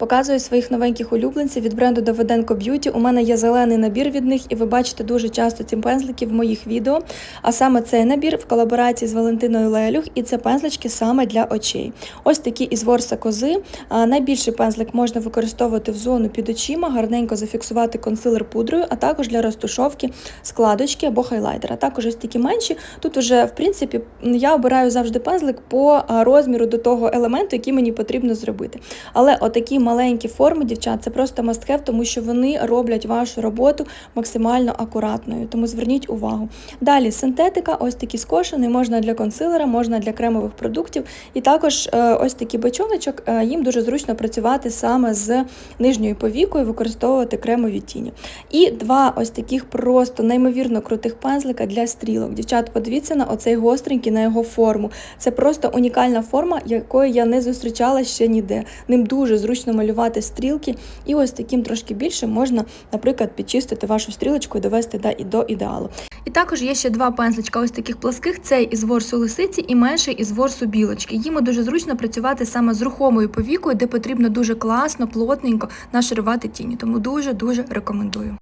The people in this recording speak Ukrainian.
Показую своїх новеньких улюбленців від бренду Давиденко Б'юті. У мене є зелений набір від них, і ви бачите дуже часто ці пензлики в моїх відео. А саме цей набір в колаборації з Валентиною Лелюх, і це пензлички саме для очей. Ось такі із ворса кози. Найбільший пензлик можна використовувати в зону під очима, гарненько зафіксувати консилер пудрою, а також для розтушовки складочки або хайлайтера. Також ось такі менші. Тут уже, в принципі, я обираю завжди пензлик по розміру до того елементу, який мені потрібно зробити. Але отакі маленькі форми, дівчат, це просто have, тому що вони роблять вашу роботу максимально акуратною. Тому зверніть увагу. Далі синтетика, ось такі скошені, можна для консилера, можна для кремових продуктів. І також е, ось такий бачоночок, е, їм дуже зручно працювати саме з нижньою повікою, використовувати кремові тіні. І два ось таких просто неймовірно крутих пензлика для стрілок. Дівчат, подивіться на оцей гостренький, на його форму. Це просто унікальна форма, якої я не зустрічала ще ніде. Ним дуже зручно малювати стрілки, і ось таким трошки більше можна, наприклад, підчистити вашу стрілочку і довести да, і до ідеалу. І також є ще два пензличка ось таких пласких: цей із ворсу лисиці і менший із ворсу білочки. Їм дуже зручно працювати саме з рухомою повікою, де потрібно дуже класно, плотненько нашарувати тіні. Тому дуже дуже рекомендую.